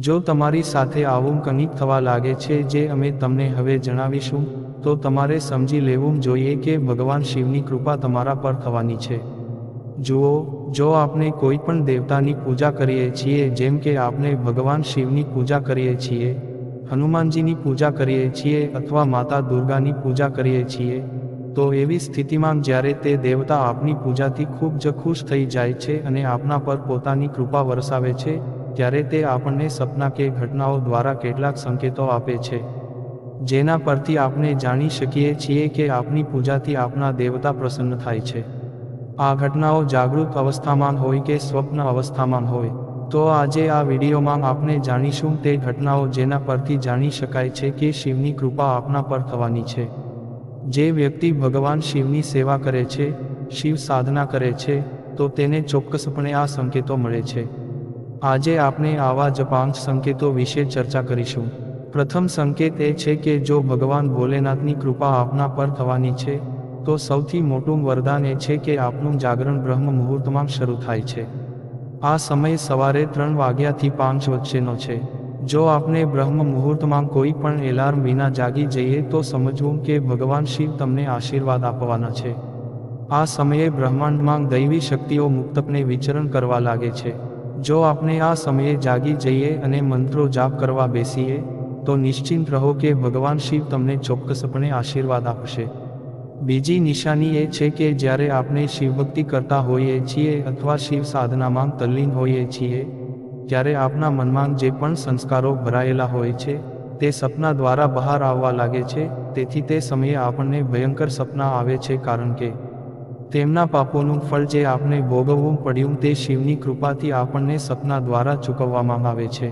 જો તમારી સાથે આવું કંઈક થવા લાગે છે જે અમે તમને હવે જણાવીશું, તો તમારે સમજી લેવું જોઈએ કે ભગવાન શિવની કૃપા તમારા પર થવાની છે. જુઓ, જો આપણે કોઈ પણ દેવતાની પૂજા કરીએ છીએ, જેમ કે આપણે ભગવાન શિવની પૂજા કરીએ છીએ, હનુમાનજીની પૂજા કરીએ છીએ અથવા માતા દુર્ગાની પૂજા કરીએ છીએ, તો એવી સ્થિતિમાં જ્યારે તે દેવતા આપની પૂજાથી ખૂબ જ ખુશ થઈ જાય છે અને આપના પર પોતાની કૃપા વરસાવે છે ત્યારે તે આપણને સપના કે ઘટનાઓ દ્વારા કેટલાક સંકેતો આપે છે. જેના પરથી આપણે જાણી શકીએ છીએ કે આપની પૂજાથી આપના દેવતા પ્રસન્ન થાય છે. આ ઘટનાઓ જાગૃત અવસ્થામાં હોય કે સ્વપ્ન અવસ્થામાં હોય, તો આજે આ વિડીયોમાં આપણે જાણીશું તે ઘટનાઓ જેના પરથી જાણી શકાય છે કે શિવની કૃપા આપના પર થવાની છે. જે વ્યક્તિ ભગવાન શિવની સેવા કરે છે, શિવ સાધના કરે છે, તો તેને ચોક્કસપણે આ સંકેતો મળે છે. આજે આપણે આવા જ પાંચ સંકેતો વિશે ચર્ચા કરીશું. પ્રથમ સંકેત એ છે કે જો ભગવાન ભોલેનાથની કૃપા આપના પર થવાની છે, તો સૌથી મોટું વરદાન એ છે કે આપનું જાગરણ બ્રહ્મ મુહૂર્તમાં શરૂ થાય છે. આ સમય સવારે ત્રણ વાગ્યાથી પાંચ વચ્ચેનો છે. જો આપણે બ્રહ્મ મુહૂર્તમાં કોઈ પણ એલાર્મ વિના જાગી જઈએ તો સમજવું કે ભગવાન શિવ તમને આશીર્વાદ આપવાના છે. આ સમયે બ્રહ્માંડમાં દૈવી શક્તિઓ મુક્તપણે વિચરણ કરવા લાગે છે. જો આપણે આ સમયે જાગી જઈએ અને મંત્રો જાપ કરવા બેસીએ, તો નિશ્ચિંત રહો કે ભગવાન શિવ તમને ચોક્કસપણે આશીર્વાદ આપશે. બીજી નિશાની એ છે કે જ્યારે આપણે શિવભક્તિ કરતા હોઈએ છીએ અથવા શિવ સાધનામાં તલ્લીન હોઈએ છીએ, ત્યારે આપના મનમાં જે પણ સંસ્કારો ભરાયેલા હોય છે, તે સપના દ્વારા બહાર આવવા લાગે છે, તેથી તે સમયે આપણને ભયંકર સપના આવે છે કારણ કે તેમના પાપોનું ફળ જે આપણે ભોગવવું પડ્યું તે શિવની કૃપાથી આપણને સપના દ્વારા ચૂકવવામાં આવે છે.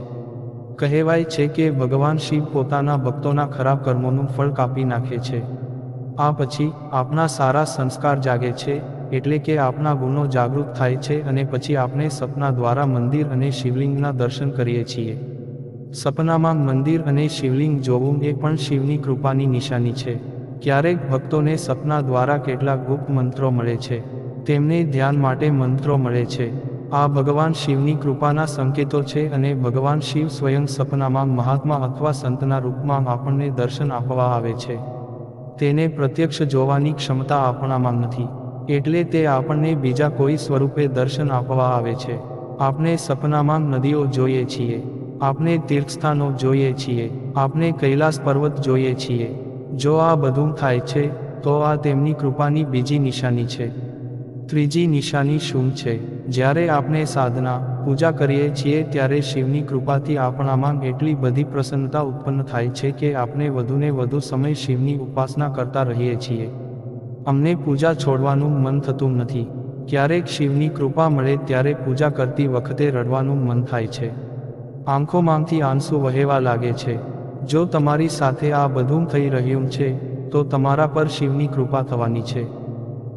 કહેવાય છે કે ભગવાન શિવ પોતાના ભક્તોના ખરાબ કર્મોનું ફળ કાપી નાખે છે. આ પછી આપના સારા સંસ્કાર જાગે છે, એટલે કે આપના ગુણો જાગૃત થાય છે અને પછી આપણે સપના દ્વારા મંદિર અને શિવલિંગના દર્શન કરીએ છીએ. સપનામાં મંદિર અને શિવલિંગ જોવું એ પણ શિવની કૃપાની નિશાની છે. ક્યારેક ભક્તોને સપના દ્વારા કેટલાક ગુપ્ત મંત્રો મળે છે. તેમને ધ્યાન માટે મંત્રો મળે છે. આ ભગવાન શિવની કૃપાના સંકેતો છે અને ભગવાન શિવ સ્વયં સપનામાં મહાત્મા અથવા સંતના રૂપમાં આપણને દર્શન આપવા આવે છે. તેને પ્રત્યક્ષ જોવાની ક્ષમતા આપણામાં નથી. એટલે તે આપણને બીજા કોઈ સ્વરૂપે દર્શન આપવા આવે છે. આપણે સપનામાં નદીઓ જોઈએ છીએ. આપણે તીર્થસ્થાનો જોઈએ છીએ. આપણે કૈલાસ પર્વત જોઈએ છીએ. જો આ બધું થાય છે, તો આ તેમની કૃપાની બીજી નિશાની છે. ત્રીજી નિશાની શું છે? જ્યારે આપણે સાધના, પૂજા કરીએ છીએ ત્યારે શિવની કૃપાથી આપણામાં એટલી બધી પ્રસન્નતા ઉત્પન્ન થાય છે કે આપણે વધુને વધુ સમય શિવની ઉપાસના કરતા રહીએ છીએ. અમને પૂજા છોડવાનું મન થતું નથી. ક્યારેક શિવની કૃપા મળે ત્યારે પૂજા કરતી વખતે રડવાનું મન થાય છે. આંખોમાંથી આંસુ વહેવા લાગે છે. જો તમારી સાથે આ બધું થઈ રહ્યું છે, તો તમારા પર શિવની કૃપા થવાની છે.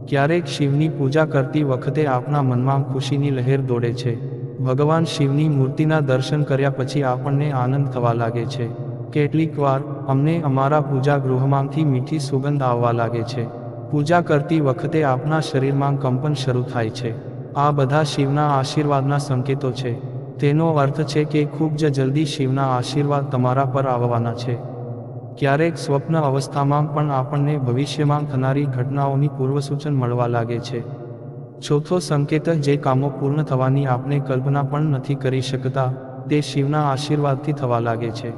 ક્યારેક શિવની પૂજા કરતી વખતે આપણા મનમાં ખુશીની લહેર દોડે છે. ભગવાન શિવની મૂર્તિના દર્શન કર્યા પછી આપણને આનંદ થવા લાગે છે. કેટલીક વાર, અમને અમારા પૂજા ગૃહમાંથી મીઠી સુગંધ આવવા લાગે છે. પૂજા કરતી વખતે આપણા શરીરમાં કંપન શરૂ થાય છે. આ બધા શિવના આશીર્વાદના સંકેતો છે. તેનો અર્થ છે કે ખૂબ જ જલ્દી શિવના આશીર્વાદ તમારા પર આવવાના છે. ક્યારેક સ્વપ્ન અવસ્થામાં પણ આપણને ભવિષ્યમાં થનારી ઘટનાઓની પૂર્વસૂચન મળવા લાગે છે. ચોથો સંકેત જે કામો પૂર્ણ થવાની આપણે કલ્પના પણ નથી કરી શકતા, તે શિવના આશીર્વાદથી થવા લાગે છે.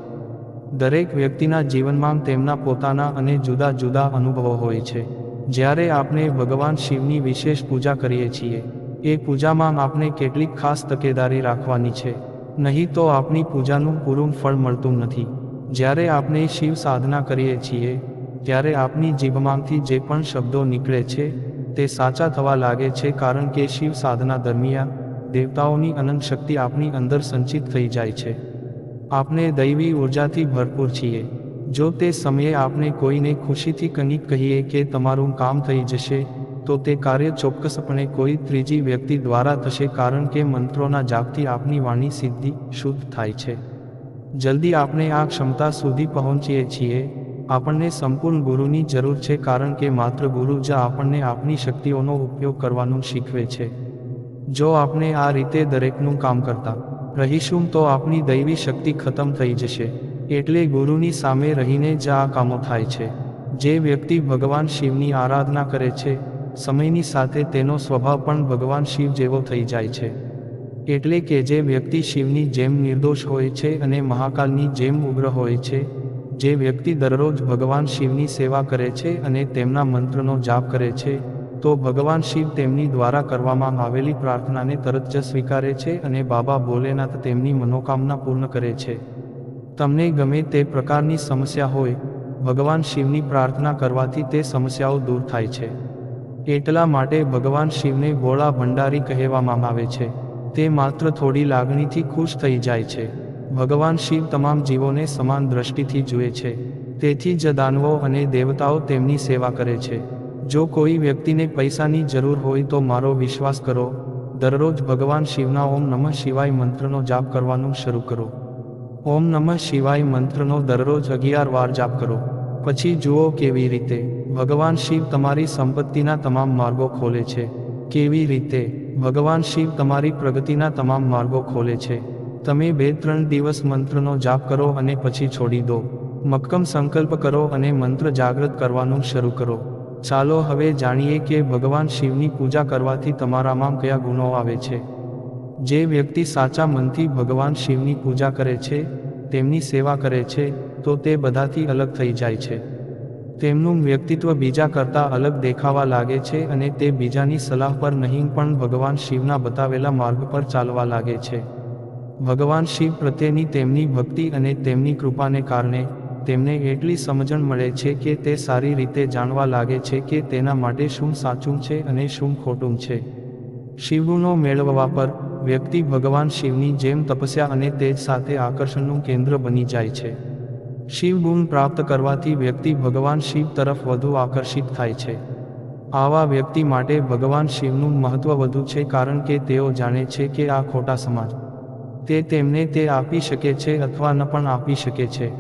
દરેક વ્યક્તિના જીવનમાં તેમના પોતાના અને જુદા જુદા અનુભવો હોય છે. જ્યારે આપણે ભગવાન શિવની વિશેષ પૂજા કરીએ છીએ એ પૂજામાં આપણે કેટલીક ખાસ તકેદારી રાખવાની છે. નહીં તો આપણી પૂજાનું પૂરું ફળ મળતું નથી. જ્યારે આપણે શિવ સાધના કરીએ છીએ, ત્યારે આપની જીભમાંથી જે પણ શબ્દો નીકળે છે, તે સાચા થવા લાગે છે કારણ કે શિવ સાધના દરમિયાન દેવતાઓની અનંત શક્તિ આપણી અંદર સંચિત થઈ જાય છે. આપણે દૈવી ઉર્જાથી ભરપૂર છીએ. જો તે સમયે આપણે કોઈને ખુશીથી કંઈક કહીએ કે તમારું કામ થઈ જશે તો તે કાર્ય ચોક્કસપણે કોઈ ત્રીજી વ્યક્તિ દ્વારા થશે કારણ કે મંત્રોના જાપથી આપની વાણી સિદ્ધિ શુદ્ધ થાય છે. જલ્દી આપણે આ ક્ષમતા સુધી પહોંચીએ છીએ. આપણને સંપૂર્ણ ગુરુની જરૂર છે કારણ કે માત્ર ગુરુ જ આપણને આપની શક્તિઓનો ઉપયોગ કરવાનું શીખવે છે. જો આપણે આ રીતે દરેકનું કામ કરતા રહીશું તો આપની દૈવી શક્તિ ખતમ થઈ જશે. એટલે ગુરુની સામે રહીને જ આ કામો થાય છે. જે વ્યક્તિ ભગવાન શિવની આરાધના કરે છે સમયની સાથે તેનો સ્વભાવ પણ ભગવાન શિવ જેવો થઈ જાય છે. એટલે કે જે વ્યક્તિ શિવની જેમ નિર્દોષ હોય છે અને મહાકાલની જેમ ઉગ્ર હોય છે, જે વ્યક્તિ દરરોજ ભગવાન શિવની સેવા કરે છે અને તેમના મંત્રનો જાપ કરે છે, તો ભગવાન શિવ તેમની દ્વારા કરવામાં આવેલી પ્રાર્થનાને તરત જ સ્વીકારે છે અને બાબા ભોલેનાથ તેમની મનોકામના પૂર્ણ કરે છે. તમને ગમે તે પ્રકારની સમસ્યા હોય, ભગવાન શિવની પ્રાર્થના કરવાથી તે સમસ્યાઓ દૂર થાય છે. એટલા માટે ભગવાન શિવને ભોળા ભંડારી કહેવામાં આવે છે, તે માત્ર થોડી લાગણીથી ખુશ થઈ જાય છે. ભગવાન શિવ તમામ જીવોને સમાન દ્રષ્ટિથી જુએ છે, તેથી જ દાનવો અને દેવતાઓ તેમની સેવા કરે છે. જો કોઈ વ્યક્તિને પૈસાની જરૂર હોય તો મારો વિશ્વાસ કરો, દરરોજ ભગવાન શિવના ઓમ નમઃ શિવાય મંત્રનો જાપ કરવાનું શરૂ કરો. ઓમ નમઃ શિવાય મંત્રનો દરરોજ અગિયાર વાર જાપ કરો. પછી જુઓ કેવી રીતે ભગવાન શિવ તમારી સંપત્તિના તમામ માર્ગો ખોલે છે. કેવી રીતે? ભગવાન શિવ તમારી પ્રગતિના તમામ માર્ગો ખોલે છે. તમે બે ત્રણ દિવસ મંત્રનો જાપ કરો અને પછી છોડી દો. મક્કમ સંકલ્પ કરો અને મંત્ર જાગૃત કરવાનું શરૂ કરો. ચાલો હવે જાણીએ કે ભગવાન શિવની પૂજા કરવાથી તમારામાં કયા ગુણો આવે છે. જે વ્યક્તિ સાચા મનથી ભગવાન શિવની પૂજા કરે છે, તેમની સેવા કરે છે, તો તે બધાથી અલગ થઈ જાય છે. તેમનું વ્યક્તિત્વ બીજા કરતાં અલગ દેખાવા લાગે છે અને તે બીજાની સલાહ પર નહીં પણ ભગવાન શિવના બતાવેલા માર્ગ પર ચાલવા લાગે છે. ભગવાન શિવ પ્રત્યેની તેમની ભક્તિ અને તેમની કૃપાને કારણે, તેમને એટલી સમજણ મળે છે કે તે સારી રીતે જાણવા લાગે છે કે તેના માટે શું સાચું છે અને શું ખોટું છે. શિવનો મેળવવા પર, વ્યક્તિ ભગવાન શિવની જેમ તપસ્યા અને તેજ સાથે આકર્ષણનું કેન્દ્ર બની જાય છે. શિવ ગુણ પ્રાપ્ત કરવાથી વ્યક્તિ ભગવાન શિવ તરફ વધુ આકર્ષિત થાય છે. આવા વ્યક્તિ માટે ભગવાન શિવનું મહત્વ વધુ છે કારણ કે તેઓ જાણે છે કે આ ખોટા સમાજ તે તેમને તે આપી શકે છે અથવા ન પણ આપી શકે છે.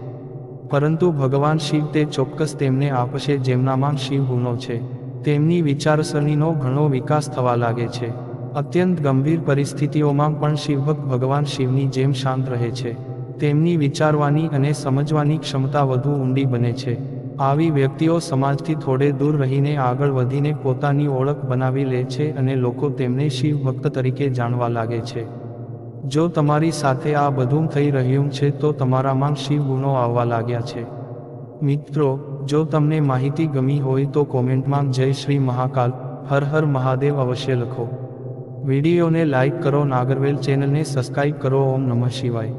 પરંતુ ભગવાન શિવ તે ચોક્કસ તેમને આપશે જેમનામાં શિવ ગુણો છે. તેમની વિચારસરણીનો ઘણો વિકાસ થવા લાગે છે. અત્યંત ગંભીર પરિસ્થિતિઓમાં પણ શિવભક્ત ભગવાન શિવની જેમ શાંત રહે છે. તેમની વિચારવાની અને સમજવાની ક્ષમતા વધુ ઊંડી બને છે. આવી વ્યક્તિઓ સમાજથી થોડે દૂર રહીને આગળ વધીને પોતાની ઓળખ બનાવી લે છે અને લોકો તેમને શિવ ભક્ત તરીકે જાણવા લાગે છે. જો તમારી સાથે આ બધું થઈ રહ્યું છે તો તમારામાં શિવ ગુણો આવવા લાગ્યા છે. મિત્રો, જો તમને માહિતી ગમી હોય તો કોમેન્ટમાં જય શ્રી મહાકાલ, હર હર મહાદેવ અવશ્ય લખો. વિડીયોને લાઈક કરો, નાગરવેલ ચેનલને સબસ્ક્રાઈબ કરો, ઓમ નમઃ શિવાય.